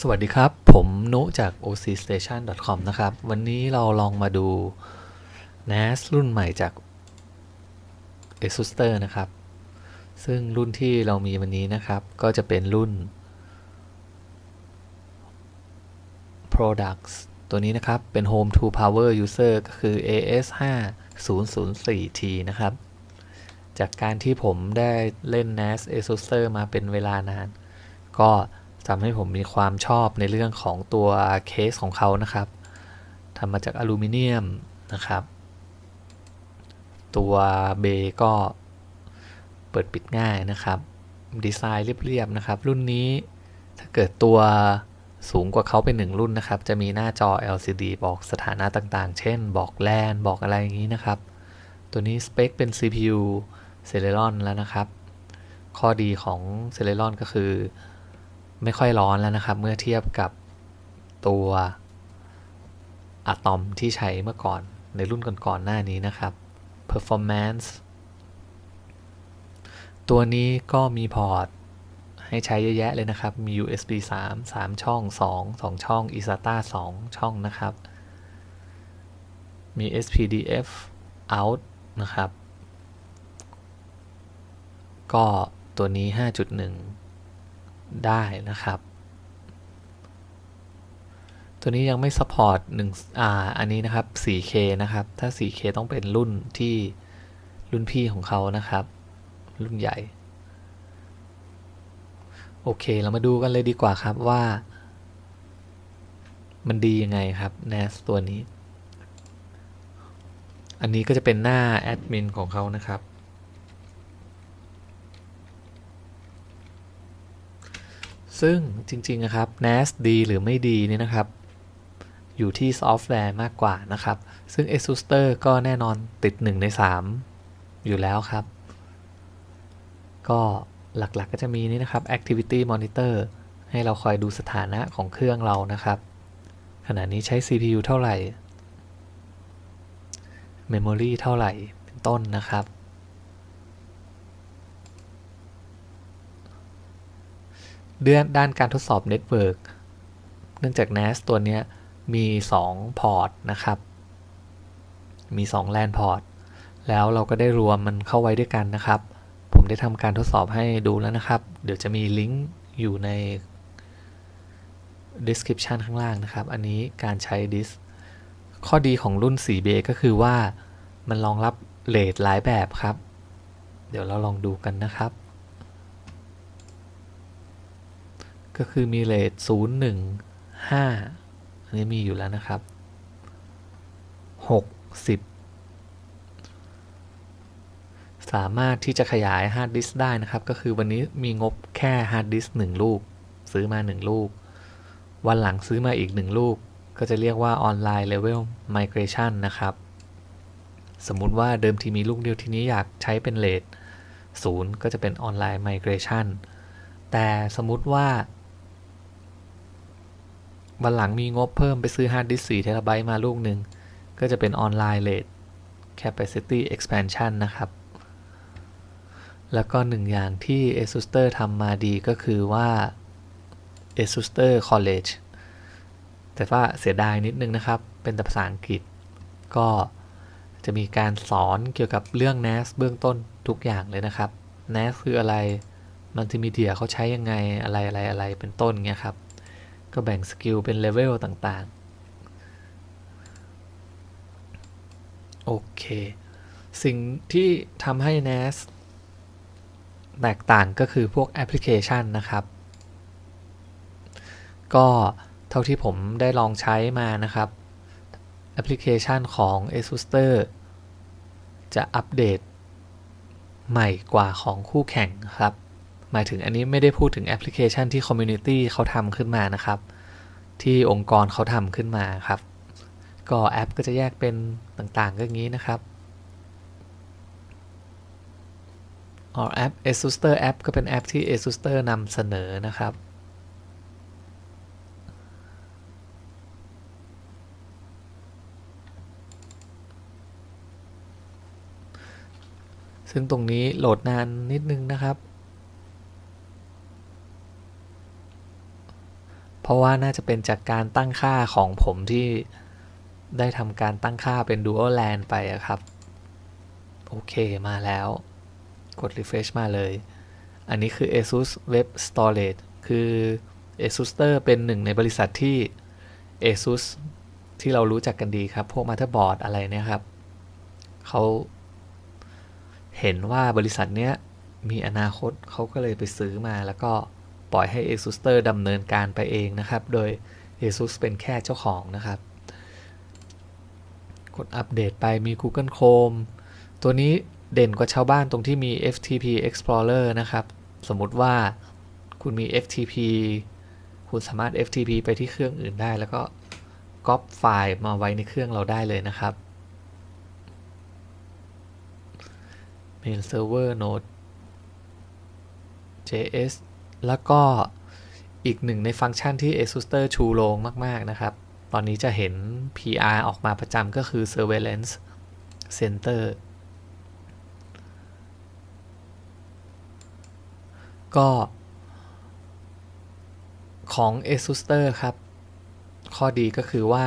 สวัสดีครับ ผมนุจาก ocstation.com นะครับ วันนี้เราลองมาดู NAS รุ่นใหม่จาก ASUSTER นะครับ ซึ่งรุ่นที่เรามีวันนี้นะครับ ก็จะเป็นรุ่น Products ตัวนี้นะครับ เป็น Home to Power User ก็คือ AS5004T นะครับ จากการที่ผมได้เล่น NAS ASUSTER มาเป็นเวลานาน ก็ ทำให้ผมมีความชอบในเรื่องของตัวเคสของเขานะครับทำมาจากอลูมิเนียมนะครับ ตัวเบก็เปิดปิดง่ายนะครับ ดีไซน์เรียบๆนะครับ รุ่นนี้ถ้าเกิดตัวสูงกว่าเขาเป็นหนึ่งรุ่นนะครับ จะมีหน้าจอ LCD บอกสถานะต่างๆ เช่น บอกแลนบอกอะไรอย่างนี้นะครับ ตัวนี้สเปคเป็น CPU Celeron แล้วนะครับ ข้อดีของ Celeron ก็คือ ไม่ค่อยร้อนแล้วนะครับ เมื่อเทียบกับตัวอะตอมที่ใช้เมื่อก่อนในรุ่นก่อนๆหน้านี้นะครับ performance ตัวนี้ก็มีพอร์ตให้ใช้เยอะแยะเลยนะครับ มี USB 3 3 ช่อง 2 2 ช่อง eSATA 2 ช่องนะครับ มี SPDF out นะครับ ก็ตัวนี้ 5.1 ได้นะครับ ตัวนี้ยังไม่สปอร์ตหนึ่งอ่าอันนี้นะครับ 4K นะครับ ถ้า 4K ต้องเป็นรุ่นที่รุ่นพี่ของเขานะครับ รุ่นใหญ่ โอเค เรามาดูกันเลยดีกว่าครับว่า มันดียังไงครับ NAS ตัวนี้ อันนี้ก็จะเป็นหน้าแอดมินของเขานะครับ ซึ่งจริงๆนะครับ NAS ดีหรือไม่ดีนี่นะครับ อยู่ที่ซอฟต์แวร์มากกว่านะครับ ซึ่ง ASUSTER ก็แน่นอนติด 1 ใน 3 อยู่แล้วครับ ก็หลักๆก็จะมีนี่นะครับ Activity Monitor ให้เราคอยดูสถานะของเครื่องเรานะครับ ขณะนี้ใช้ CPU เท่าไหร่ Memory เท่าไหร่เป็นต้นนะครับ เดือนด้านการทดสอบเน็ตเวิร์กเนื่องจาก NAS ตัวนี้มี 2 พอร์ตนะครับ มี2 LAN พอร์ต แล้วเราก็ได้รวมมันเข้าไว้ด้วยกันนะครับ ผมได้ทำการทดสอบให้ดูแล้วนะครับ เดี๋ยวจะมีลิงก์อยู่ใน description ข้างล่างนะครับ อันนี้การใช้ดิสข้อดีของรุ่น 4B ก็คือว่ามันรองรับเลทหลายแบบครับ เดี๋ยวเราลองดูกันนะครับ ก็คือมีเลท0 1 5อันนี้มีอยู่แล้วนะครับ6 10สามารถที่จะขยายฮาร์ดดิสได้นะครับ ก็คือวันนี้มีงบแค่ฮาร์ดดิสก์1ลูก ซื้อมา1ลูก วันหลังซื้อมาอีก1ลูก ก็จะเรียกว่าออนไลน์เลเวลไมเกรชันนะครับ สมมุติว่าเดิมทีมีลูกเดียวทีนี้อยากใช้เป็นเลทศูนย์ก็จะเป็นออนไลน์ไมเกรชันแต่สมมุติว่า วันหลังมีงบเพิ่มไปซื้อฮาร์ดดิสก์4เทราไบต์มาลูกหนึ่ง ก็จะเป็นออนไลน์เลท capacity expansion นะครับ แล้วก็หนึ่งอย่างที่ ASUSTER ทำมาดีก็คือว่า ASUSTER College แต่ว่าเสียดายนิดนึงนะครับ เป็นแต่ภาษาอังกฤษ ก็จะมีการสอนเกี่ยวกับเรื่อง NAS เบื้องต้นทุกอย่างเลยนะครับ NAS คืออะไร มัลติมีเดียเขาใช้ยังไงอะไรอะไรอะไรเป็นต้นเงี้ยครับ ก็แบ่งสกิลเป็นเลเวลต่างๆ โอเค สิ่งที่ทำให้ NAS แตกต่างก็คือพวกแอปพลิเคชันนะครับ ก็เท่าที่ผมได้ลองใช้มานะครับ แอปพลิเคชันของ ASUSTER จะอัปเดตใหม่กว่าของคู่แข่งครับ หมายถึงอันนี้ไม่ได้พูดถึงแอปพลิเคชันที่คอมมูนิตี้เขาทำขึ้นมานะครับ ที่องค์กรเขาทำขึ้นมาครับ ก็แอปก็จะแยกเป็นต่างๆก็อย่างนี้นะครับออแอป ASUSTER แอปก็เป็นแอปที่ ASUSTER นำเสนอนะครับ ซึ่งตรงนี้โหลดนานนิดนึงนะครับ เพราะว่าน่าจะเป็นจากการตั้งค่าของผมที่ได้ทำการตั้งค่าเป็น dual land ไปอะครับ โอเคมาแล้ว กด refresh มาเลย อันนี้คือ ASUS Web Storage คือ ASUS เป็นหนึ่งในบริษัทที่ ASUS ที่เรารู้จักกันดีครับ พวกมา t เ e อร์บอร์ดอะไรเนี่ยครับ เขาเห็นว่าบริษัทเนี้ยมีอนาคตเขาก็เลยไปซื้อมาแล้วก็ ปล่อยให้ ASUS ดำเนินการไปเองนะครับ โดย ASUS เป็นแค่เจ้าของนะครับ กดอัปเดตไปมี Google Chrome ตัวนี้เด่นกว่าชาวบ้านตรงที่มี FTP Explorer นะครับ สมมติว่าคุณมี FTP คุณสามารถ FTP ไปที่เครื่องอื่นได้ แล้วก็ก๊อปไฟล์มาไว้ในเครื่องเราได้เลยนะครับ Mail Server Node JS แล้วก็อีกหนึ่งในฟังก์ชันที่ ASUS ชูโรงมาก ๆ นะครับ ตอนนี้จะเห็น PR ออกมาประจำก็คือ Surveillance Center ก็ของ ASUS ครับ ข้อดีก็คือว่า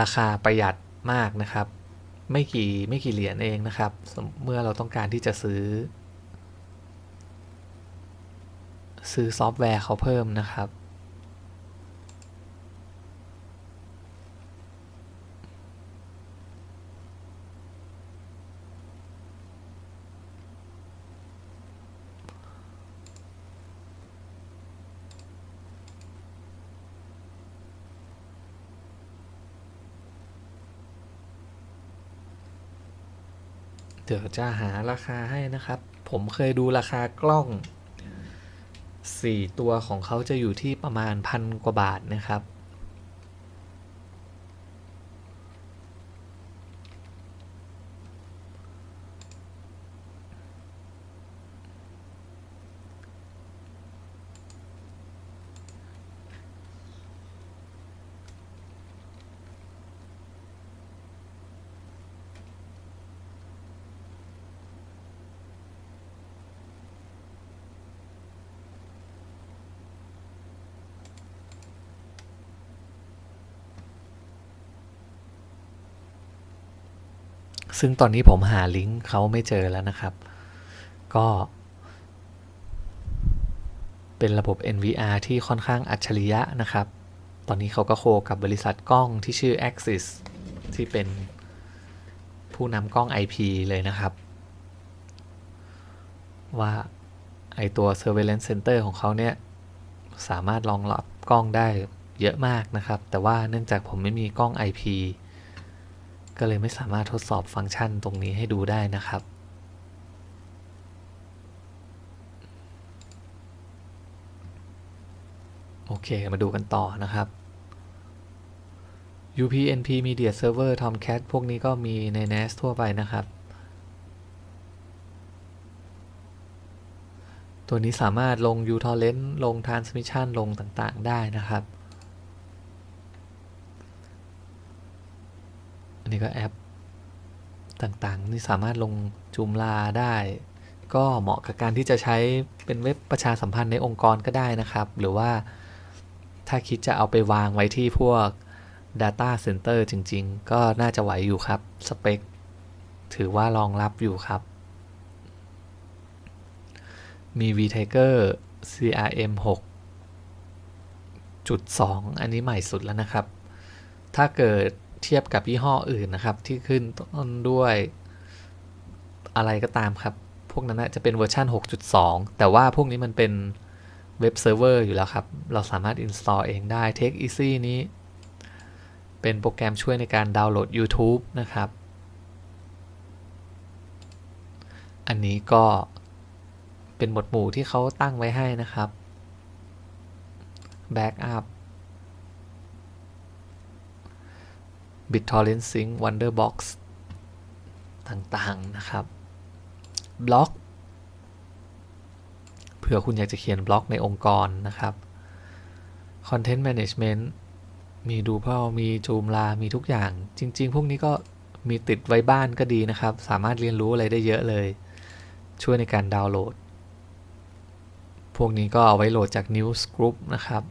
ราคาประหยัดมากนะครับ ไม่กี่ไม่กี่เหรียญเองนะครับ เมื่อเราต้องการที่จะซื้อ ซื้อซอฟต์แวร์เขาเพิ่มนะครับ เดี๋ยวจะหาราคาให้นะครับ ผมเคยดูราคากล้อง 4 ตัวของเขาจะอยู่ที่ประมาณพันกว่าบาทนะครับ ซึ่งตอนนี้ผมหาลิงก์เขาไม่เจอแล้วนะครับ ก็ เป็นระบบ NVR ที่ค่อนข้างอัจฉริยะนะครับ ตอนนี้เขาก็โคกับบริษัทกล้องที่ชื่อ Axis ที่เป็นผู้นำกล้อง IP เลยนะครับ ว่าไอตัว Surveillance Center ของเขาเนี่ย สามารถรองรับกล้องได้เยอะมากนะครับ แต่ว่าเนื่องจากผมไม่มีกล้อง IP ก็เลยไม่สามารถทดสอบฟังก์ชันตรงนี้ให้ดูได้นะครับ โอเคมาดูกันต่อนะครับ UPnP Media Server Tomcat พวกนี้ก็มีใน NAS ทั่วไปนะครับ ตัวนี้สามารถลง uTorrent ลง Transmission ลงต่างๆได้นะครับ นนี้ก็แอปต่างๆ นี่สามารถลงจูมลาได้ ก็เหมาะกับการที่จะใช้เป็นเว็บประชาสัมพันธ์ในองค์กรก็ได้นะครับ หรือว่าถ้าคิดจะเอาไปวางไว้ที่พวก Data Center จริง ๆ ก็น่าจะไหวอยู่ครับ สเปค ถือว่ารองรับอยู่ครับ มี vTiger CRM 6.2 อันนี้ใหม่สุดแล้วนะครับ ถ้าเกิด เทียบกับยี่ห้ออื่นนะครับ ที่ขึ้นต้นด้วยอะไรก็ตามครับ พวกนั้นจะเป็นเวอร์ชัน6.2 แต่ว่าพวกนี้มันเป็นเว็บเซิร์ฟเวอร์อยู่แล้วครับ เราสามารถ install เองได้ Take Easy นี้ เป็นโปรแกรมช่วยในการดาวน์โหลด YouTube นะครับ อันนี้ก็เป็นหมวดหมู่ที่เขาตั้งไว้ให้นะครับ Backup BitTorrent Sync Wonderbox ต่างๆนะครับบล็อกเผื่อคุณอยากจะเขียนบล็อกในองค์กรนะครับ Content Management มีดูเพามีจูมลา มีทุกอย่าง จริง ๆ พวกนี้ก็มีติดไว้บ้านก็ดีนะครับ สามารถเรียนรู้อะไรได้เยอะเลย ช่วยในการดาวน์โหลด พวกนี้ก็เอาไว้โหลดจาก News Group นะครับ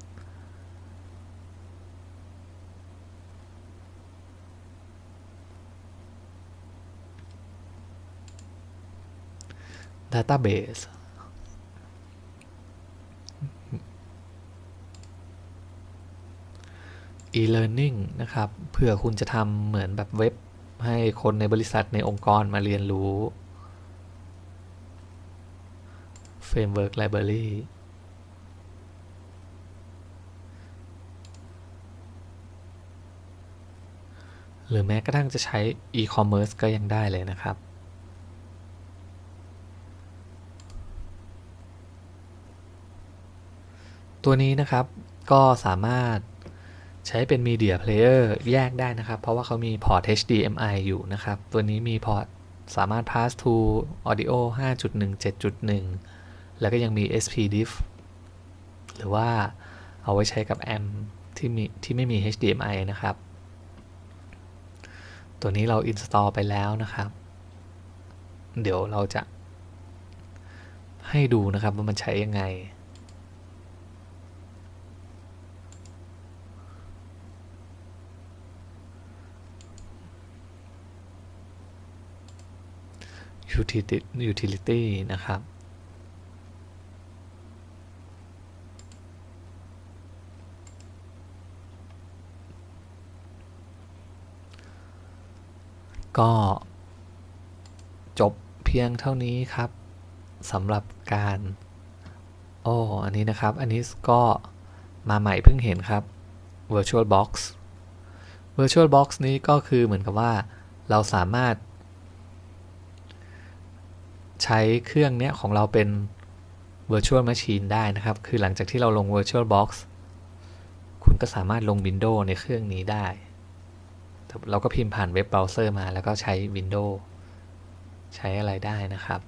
database e-learning นะครับเพื่อคุณจะทำเหมือนแบบเว็บให้คนในบริษัทในองค์กรมาเรียนรู้ framework library หรือแม้กระทั่งจะใช้ e-commerce ก็ยังได้เลยนะครับ ตัวนี้นะครับก็สามารถใช้เป็น Media Player แยกได้นะครับ เพราะว่าเขามีพอร์ต HDMI อยู่นะครับ ตัวนี้มีพอร์ตสามารถ pass to audio 5.1 7.1 แล้วก็ยังมี SPDIF หรือว่าเอาไว้ใช้กับแอมที่มีที่ไม่มี HDMI นะครับ ตัวนี้เรา install ไปแล้วนะครับ เดี๋ยวเราจะให้ดูนะครับว่ามันใช้ยังไง utility utility นะครับ ก็จบเพียงเท่านี้ครับสำหรับการโอ้อันนี้นะครับ อันนี้ก็มาใหม่เพิ่งเห็นครับ virtual box virtual box นี้ก็คือเหมือนกับว่าเราสามารถ ใช้เครื่องเนี้ยของเราเป็น virtual machine ได้นะครับ คือหลังจากที่เราลง virtual box คุณก็สามารถลง Windows ในเครื่องนี้ได้ เราก็พิมพ์ผ่านเว็บเบราว์เซอร์มาแล้วก็ใช้ Windows ใช้อะไรได้นะครับ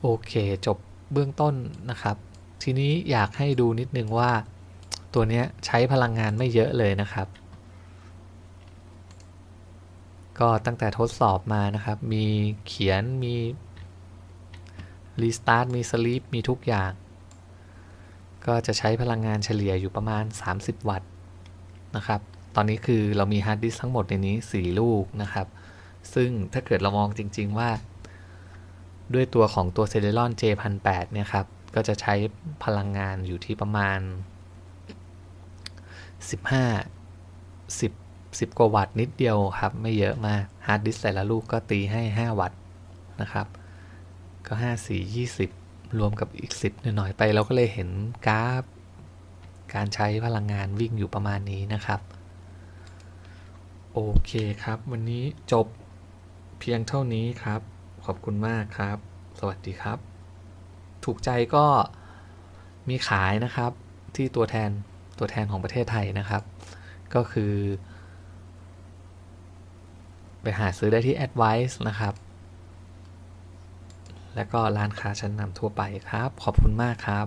โอเค จบเบื้องต้นนะครับ ทีนี้อยากให้ดูนิดนึงว่า ตัวนี้ใช้พลังงานไม่เยอะเลยนะครับ ก็ตั้งแต่ทดสอบมานะครับ มีเขียนมีรีสตาร์ทมีสลีปมีทุกอย่าง ก็จะใช้พลังงานเฉลี่ยอยู่ประมาณ 30 วัตต์นะครับ ตอนนี้คือเรามีฮาร์ดดิสทั้งหมดในนี้ 4 ลูกนะครับ ซึ่งถ้าเกิดเรามองจริง ๆ ว่า ด้วยตัวของตัว Celeron J1008 เนี่ยครับ ก็จะใช้พลังงานอยู่ที่ประมาณ 15 10 10 กว่าวัตต์นิดเดียวครับ ไม่เยอะมากฮาร์ดดิสแต่ละลูกก็ตีให้ 5 วัตต์นะครับ ก็ 5 4 20 รวมกับอีก 10 หน่อยๆไป เราก็เลยเห็นกราฟ การใช้พลังงานวิ่งอยู่ประมาณนี้นะครับ โอเคครับ วันนี้จบเพียงเท่านี้ครับ ขอบคุณมากครับ สวัสดีครับ ถูกใจก็มีขายนะครับที่ตัวแทน ตัวแทนของประเทศไทยนะครับ ก็คือ ไปหาซื้อได้ที่ Advice นะครับ และก็ร้านค้าชั้นนำทั่วไปครับ ขอบคุณมากครับ